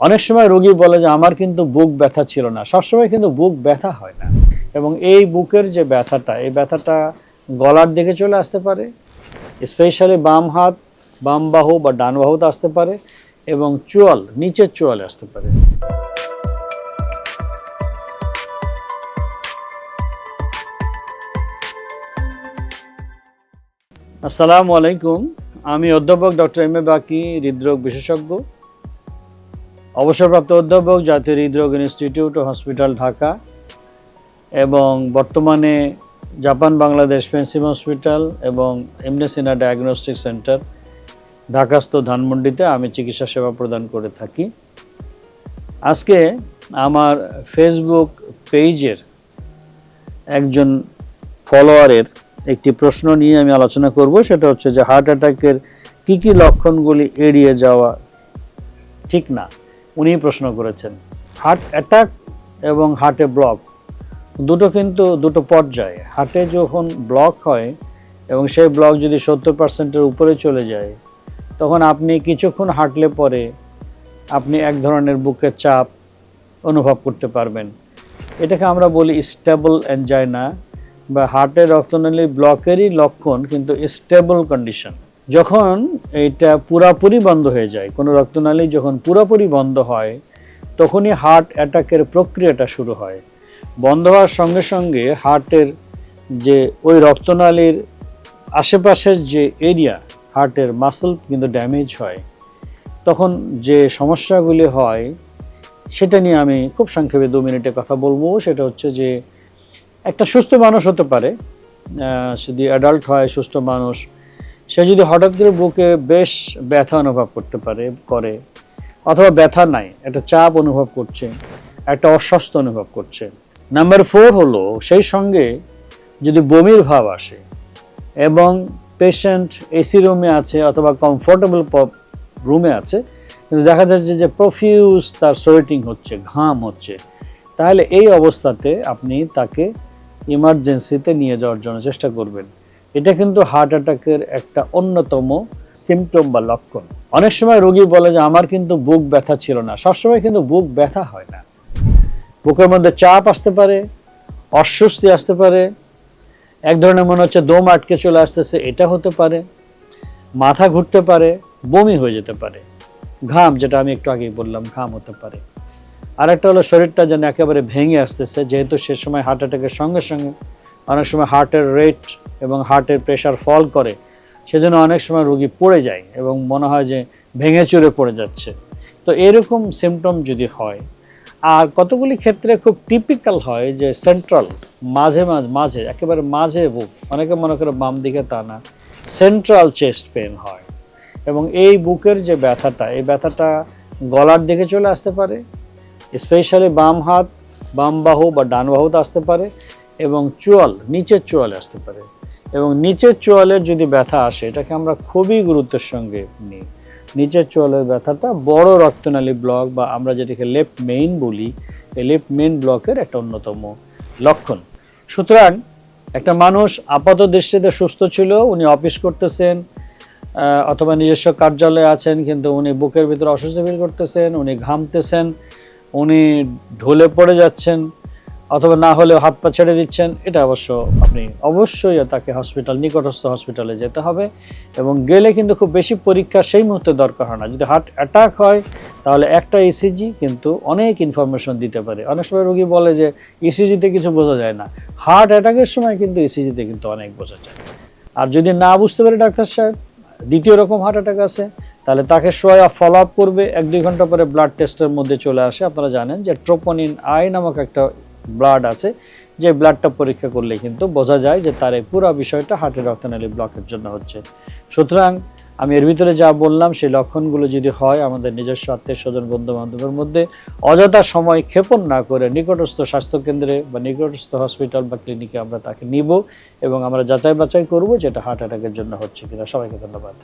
অনেক সময় রোগী বলে যে, আমার কিন্তু বুক ব্যথা ছিল না। সবসময় কিন্তু বুক ব্যথা হয় না। এবং এই বুকের যে ব্যথাটা, এই ব্যথাটা গলার দিকে চলে আসতে পারে, স্পেশালি বাম হাত, বাম বাহু বা ডান বাহুতে আসতে পারে এবং চোয়াল, নিচের চোয়ালে আসতে পারে। আসসালামু আলাইকুম। আমি অধ্যাপক ডক্টর এম এ বাকি, হৃদরোগ বিশেষজ্ঞ। অবসরপ্রাপ্ত অধ্যাপক জাতীয় হৃদরোগ ইনস্টিটিউট ও হসপিটাল ঢাকা এবং বর্তমানে জাপান বাংলাদেশ পেন্সিম হসপিটাল এবং এমনেসিনা ডায়াগনস্টিক সেন্টার ঢাকাস্থ ধানমন্ডিতে আমি চিকিৎসা সেবা প্রদান করে থাকি। আজকে আমার ফেসবুক পেজের একজন ফলোয়ারের একটি প্রশ্ন নিয়ে আমি আলোচনা করব, সেটা হচ্ছে যে হার্ট অ্যাটাকের কী কী লক্ষণগুলি এড়িয়ে যাওয়া ঠিক না। উনি প্রশ্ন করেছেন। হার্ট অ্যাটাক এবং হার্টে ব্লক দুটো কিন্তু দুটো পর্যায়ে। হার্টে যখন ব্লক হয় এবং সেই ব্লক যদি সত্তর পার্সেন্টের উপরে চলে যায়, তখন আপনি কিছুক্ষণ হাঁটলে পরে আপনি এক ধরনের বুকের চাপ অনুভব করতে পারবেন। এটাকে আমরা বলি স্টেবল অ্যাঞ্জাইনা বা হার্টের রক্তনালী ব্লকেরই লক্ষণ, কিন্তু স্টেবল কন্ডিশন যখন এটা পুরাপুরি বন্ধ হয়ে যায়, কোনো রক্তনালী যখন পুরোপুরি বন্ধ হয়, তখনই হার্ট অ্যাটাকের প্রক্রিয়াটা শুরু হয়। বন্ধ হওয়ার সঙ্গে সঙ্গে হার্টের যে ওই রক্তনালীর আশেপাশের যে এরিয়া হার্টের মাসল কিন্তু ড্যামেজ হয়। তখন যে সমস্যাগুলি হয়, সেটা নিয়ে আমি খুব সংক্ষেপে দু মিনিটে কথা বলব। সেটা হচ্ছে যে, একটা সুস্থ মানুষ হতে পারে যদি অ্যাডাল্ট হয়, সুস্থ মানুষ সে যদি হঠাৎ করে বুকে বেশ ব্যথা অনুভব করতে পারে, করে, অথবা ব্যথা নাই, একটা চাপ অনুভব করছে, একটা অস্বস্ಥ অনুভব করছে। নাম্বার ফোর হলো, সেই সঙ্গে যদি বমির ভাব আসে এবং পেশেন্ট এসি রুমে আছে অথবা কমফোর্টেবল রুমে আছে, কিন্তু দেখা যাচ্ছে যে প্রফিউজ তার সোয়েটিং হচ্ছে, ঘাম হচ্ছে, তাহলে এই অবস্থাতে আপনি তাকে ইমার্জেন্সিতে নিয়ে যাওয়ার জন্য চেষ্টা করবেন। এটা কিন্তু হার্ট অ্যাটাকের একটা অন্যতম সিমটম বা লক্ষণ। অনেক সময় রোগী বলে যে, আমার কিন্তু বুক ব্যথা ছিল না। সবসময় কিন্তু বুক ব্যথা হয় না। বুকের মধ্যে চাপ আসতে পারে, অস্বস্তি আসতে পারে, এক ধরনের মনে হচ্ছে দম আটকে চলে আসতেছে, এটা হতে পারে, মাথা ঘুরতে পারে, বমি হয়ে যেতে পারে, ঘাম, যেটা আমি একটু আগেই বললাম, ঘাম হতে পারে। আর একটা হলো শরীরটা যেন একেবারে ভেঙে আসতেছে, যেহেতু সে সময় হার্ট অ্যাটাকের সঙ্গে সঙ্গে অনেক সময় হার্টের রেট এবং হার্টের প্রেশার ফল করে, সেজন্য অনেক সময় রোগী পড়ে যায় এবং মনে হয় যে ভেঙে চুরে পড়ে যাচ্ছে। তো এরকম সিমটম যদি হয়, আর কতগুলি ক্ষেত্রে খুব টিপিক্যাল হয় যে সেন্ট্রাল মাঝে মাঝে মাঝে, একেবারে মাঝে বুক, অনেকে মনে করে বাম দিকে তা না সেন্ট্রাল চেস্ট পেন হয়। এবং এই বুকের যে ব্যথাটা, এই ব্যথাটা গলার দিকে চলে আসতে পারে স্পেশালি বাম হাত, বাম বাহু বা ডান বাহুতে আসতে পারে এবং চোয়াল, নিচের চোয়ালে আসতে পারে। এবং নিচের চোয়ালের যদি ব্যথা আসে, এটাকে আমরা খুবই গুরুত্বের সঙ্গে নিই। নিচের চোয়ালের ব্যথাটা বড় রক্তনালী ব্লক বা আমরা যেটাকে লেফট মেইন বলি, এই লেফট মেইন ব্লকের একটা অন্যতম লক্ষণ। সুতরাং একটা মানুষ আপাত দৃষ্টিতে সুস্থ ছিল, উনি অফিস করতেছেন অথবা নিজস্ব কার্যালয়ে আছেন, কিন্তু উনি বুকের ভিতরে অসুস্থ ফিল করতেছেন, উনি ঘামতেছেন, উনি ঢলে পড়ে যাচ্ছেন অথবা না হলেও হাত পা ছেড়ে দিচ্ছেন, এটা অবশ্য আপনি অবশ্যই তাকে হসপিটাল নিকটস্থ হসপিটালে যেতে হবে এবং গেলে কিন্তু খুব বেশি পরীক্ষা সেই মুহূর্তে দরকার হয় না। যদি হার্ট অ্যাটাক হয়, তাহলে একটা ইসিজি কিন্তু অনেক ইনফরমেশন দিতে পারে। অনেক সময় রোগী বলে যে ইসিজিতে কিছু বোঝা যায় না। হার্ট অ্যাটাকের সময় কিন্তু ইসিজিতে কিন্তু অনেক বোঝা যায়। আর যদি না বুঝতে পারে ডাক্তার সাহেব, দ্বিতীয় রকম হার্ট অ্যাটাক আছে, তাহলে তাকে সোয়া ফলো আপ করবে। এক দুই ঘণ্টা পরে ব্লাড টেস্টের মধ্যে চলে আসে। আপনারা জানেন যে ট্রোপোনিন আই নামক একটা ব্লাড আছে, যে ব্লাডটা পরীক্ষা করলে কিন্তু বোঝা যায় যে তার এই পুরো বিষয়টা হার্টের রক্তনালী ব্লকের জন্য হচ্ছে। সুতরাং আমি এর ভিতরে যা বললাম, সেই লক্ষণগুলো যদি হয় আমাদের নিজস্ব আত্মীয় স্বজন বন্ধু বান্ধবের মধ্যে, অযথা সময় ক্ষেপণ না করে নিকটস্থ স্বাস্থ্যকেন্দ্রে বা নিকটস্থ হসপিটাল বা ক্লিনিকে আমরা তাকে নিব এবং আমরা যাচাই বাছাই করব যেটা হার্ট অ্যাটাকের জন্য হচ্ছে কিনা। সবাইকে ধন্যবাদ।